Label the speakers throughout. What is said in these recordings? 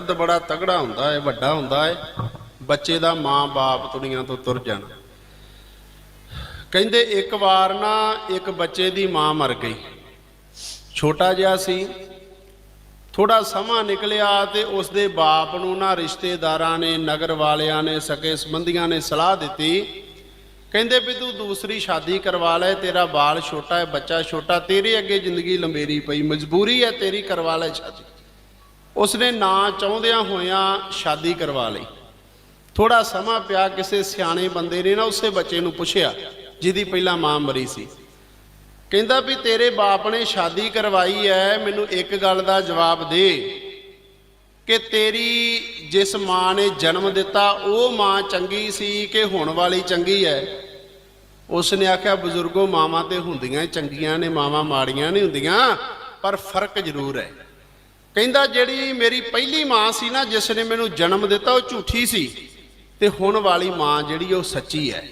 Speaker 1: ਦਰਦ ਬੜਾ ਤਗੜਾ ਹੁੰਦਾ ਹੈ ਵੱਡਾ ਹੁੰਦਾ ਹੈ ਬੱਚੇ ਦਾ ਮਾਂ-ਬਾਪ ਦੁਨੀਆ ਤੋਂ ਤੁਰ ਜਾਣਾ। ਕਹਿੰਦੇ ਇੱਕ ਵਾਰ ਨਾ ਇੱਕ ਬੱਚੇ ਦੀ ਮਾਂ ਮਰ ਗਈ। ਛੋਟਾ ਜਿਹਾ ਸੀ। ਥੋੜਾ ਸਮਾਂ ਨਿਕਲਿਆ ਤੇ ਉਸ ਦੇ ਬਾਪ ਨੂੰ ਨਾ ਰਿਸ਼ਤੇਦਾਰਾਂ ਨੇ, ਨਗਰ ਵਾਲਿਆਂ ਨੇ, ਸਕੇ ਸੰਬੰਧੀਆਂ ਨੇ ਸਲਾਹ ਦਿੱਤੀ। ਕਹਿੰਦੇ ਵੀ ਤੂੰ ਦੂਸਰੀ ਸ਼ਾਦੀ ਕਰਵਾ ਲੈ, ਤੇਰਾ ਬਾਲ ਛੋਟਾ ਹੈ ਬੱਚਾ ਛੋਟਾ, ਤੇਰੇ ਅੱਗੇ ਜ਼ਿੰਦਗੀ ਲੰਬੇਰੀ ਪਈ, ਮਜਬੂਰੀ ਹੈ ਤੇਰੀ ਕਰਵਾ ਲੈ ਸ਼ਾਦੀ। ਉਸਨੇ ਨਾਂ ਚਾਹੁੰਦਿਆਂ ਹੋਇਆਂ ਸ਼ਾਦੀ ਕਰਵਾ ਲਈ। ਥੋੜਾ ਸਮਾਂ ਪਿਆ ਕਿਸੇ ਸਿਆਣੇ ਬੰਦੇ ਨੇ ਨਾ ਉਸੇ ਬੱਚੇ ਨੂੰ ਪੁੱਛਿਆ, ਜਿਹਦੀ ਪਹਿਲਾਂ ਮਾਂ ਮਰੀ ਸੀ। ਕਹਿੰਦਾ ਵੀ ਤੇਰੇ ਬਾਪ ਨੇ ਸ਼ਾਦੀ ਕਰਵਾਈ ਹੈ ਮੈਨੂੰ ਇੱਕ ਗੱਲ ਦਾ ਜਵਾਬ ਦੇ ਕਿ ਤੇਰੀ ਜਿਸ ਮਾਂ ਨੇ ਜਨਮ ਦਿੱਤਾ, ਉਹ ਮਾਂ ਚੰਗੀ ਸੀ ਕਿ ਹੁਣ ਵਾਲੀ ਚੰਗੀ ਹੈ ਉਸ ਨੇ ਆਖਿਆ, ਬਜ਼ੁਰਗੋ, ਮਾਵਾਂ ਤੇ ਹੁੰਦੀਆਂ ਚੰਗੀਆਂ ਨੇ, ਮਾਵਾਂ ਮਾੜੀਆਂ ਨਹੀਂ ਹੁੰਦੀਆਂ, ਪਰ ਫ਼ਰਕ ਜ਼ਰੂਰ ਹੈ ਕਹਿੰਦਾ ਜਿਹੜੀ ਮੇਰੀ ਪਹਿਲੀ ਮਾਂ ਸੀ ਨਾ, ਜਿਸ ਨੇ ਮੈਨੂੰ ਜਨਮ ਦਿੱਤਾ, ਉਹ ਝੂਠੀ ਸੀ। ਤੇ ਹੁਣ ਵਾਲੀ ਮਾਂ ਜਿਹੜੀ, ਉਹ ਸੱਚੀ ਹੈ।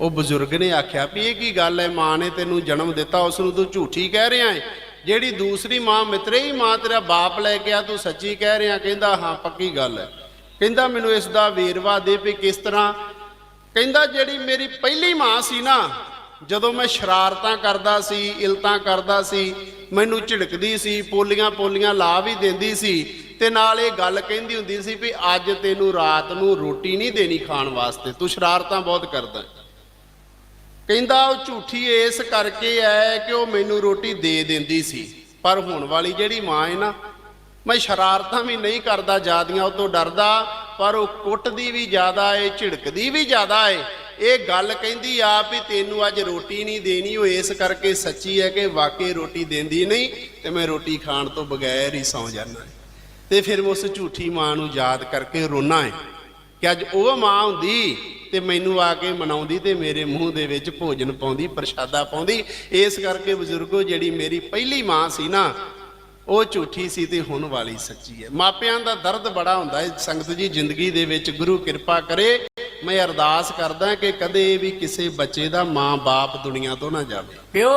Speaker 1: ਉਹ ਬਜ਼ੁਰਗ ਨੇ ਆਖਿਆ ਵੀ ਇਹ ਕੀ ਗੱਲ ਹੈ? ਮਾਂ ਨੇ ਤੈਨੂੰ ਜਨਮ ਦਿੱਤਾ, ਉਸ ਨੂੰ ਤੂੰ ਝੂਠੀ ਕਹਿ ਰਿਹਾ ਹੈ। ਜਿਹੜੀ ਦੂਸਰੀ ਮਾਂ, ਮਿੱਤਰੇ ਹੀ ਮਾਂ, ਤੇਰਾ ਬਾਪ ਲੈ ਕੇ ਆ, ਤੂੰ ਸੱਚੀ ਕਹਿ ਰਿਹਾ। ਕਹਿੰਦਾ, ਹਾਂ, ਪੱਕੀ ਗੱਲ ਹੈ। ਕਹਿੰਦਾ, ਮੈਨੂੰ ਇਸ ਦਾ ਵੇਰਵਾ ਦੇ ਵੀ ਕਿਸ ਤਰ੍ਹਾਂ? ਕਹਿੰਦਾ, ਜਿਹੜੀ ਮੇਰੀ ਪਹਿਲੀ ਮਾਂ ਸੀ ਨਾ ਜਦੋਂ ਮੈਂ ਸ਼ਰਾਰਤਾਂ ਕਰਦਾ ਸੀ, ਇਲਤਾਂ ਕਰਦਾ ਸੀ, ਮੈਨੂੰ ਝਿੜਕਦੀ ਸੀ, ਪੋਲੀਆਂ ਪੋਲੀਆਂ ਲਾ ਵੀ ਦਿੰਦੀ ਸੀ ਤੇ ਨਾਲ ਇਹ ਗੱਲ ਕਹਿੰਦੀ ਹੁੰਦੀ ਸੀ ਵੀ ਅੱਜ ਤੈਨੂੰ ਰਾਤ ਨੂੰ ਰੋਟੀ ਨਹੀਂ ਦੇਣੀ ਖਾਣ ਵਾਸਤੇ, ਤੂੰ ਸ਼ਰਾਰਤਾਂ ਬਹੁਤ ਕਰਦਾ। ਕਹਿੰਦਾ ਉਹ ਝੂਠੀ ਇਸ ਕਰਕੇ ਐ ਕਿ ਉਹ ਮੈਨੂੰ ਰੋਟੀ ਦੇ ਦਿੰਦੀ ਸੀ, ਪਰ ਹੁਣ ਵਾਲੀ ਜਿਹੜੀ ਮਾਂ ਹੈ ਨਾ, ਮੈਂ ਸ਼ਰਾਰਤਾਂ ਵੀ ਨਹੀਂ ਕਰਦਾ, ਜਿਆਦੀਆਂ ਉਹ ਤੋਂ ਡਰਦਾ, ਪਰ ਉਹ ਕੁੱਟਦੀ ਵੀ ਜ਼ਿਆਦਾ ਏ, ਝਿੜਕਦੀ ਵੀ ਜ਼ਿਆਦਾ ਏ ਇਹ ਗੱਲ ਕਹਿੰਦੀ ਆ ਵੀ ਤੈਨੂੰ ਅੱਜ ਰੋਟੀ ਨਹੀਂ ਦੇਣੀ, ਉਹ ਇਸ ਕਰਕੇ ਸੱਚੀ ਹੈ ਕਿ ਵਾਕਈ ਰੋਟੀ ਦਿੰਦੀ ਨਹੀਂ ਤੇ ਮੈਂ ਰੋਟੀ ਖਾਣ ਤੋਂ ਬਗੈਰ ਹੀ ਸੌਂ ਜਾਣਾ ਤੇ ਫਿਰ ਉਸ ਝੂਠੀ ਮਾਂ ਨੂੰ ਯਾਦ ਕਰਕੇ ਰੋਣਾ ਹੈ ਕਿ ਅੱਜ ਉਹ ਮਾਂ ਹੁੰਦੀ ਤੇ ਮੈਨੂੰ ਆ ਕੇ ਮਨਾਉਂਦੀ ਤੇ ਮੇਰੇ ਮੂੰਹ ਦੇ ਵਿੱਚ ਭੋਜਨ ਪਾਉਂਦੀ, ਪ੍ਰਸ਼ਾਦਾ ਪਾਉਂਦੀ। ਇਸ ਕਰਕੇ ਬਜ਼ੁਰਗੋ, ਜਿਹੜੀ ਮੇਰੀ ਪਹਿਲੀ ਮਾਂ ਸੀ ਨਾ, ਉਹ ਝੂਠੀ ਸੀ ਤੇ ਹੁਣ ਵਾਲੀ ਸੱਚੀ ਹੈ। ਮਾਪਿਆਂ ਦਾ ਦਰਦ ਬੜਾ ਹੁੰਦਾ ਹੈ। ਸੰਗਤ ਜੀ, ਜ਼ਿੰਦਗੀ ਦੇ ਵਿੱਚ ਗੁਰੂ ਕਿਰਪਾ ਕਰੇ। ਮੈਂ ਅਰਦਾਸ ਕਰਦਾ ਕਿ ਕਦੇ ਵੀ ਕਿਸੇ ਬੱਚੇ ਦਾ ਮਾਂ-ਬਾਪ ਦੁਨੀਆ ਤੋਂ ਨਾ ਜਾਵੇ।
Speaker 2: ਪਿਓ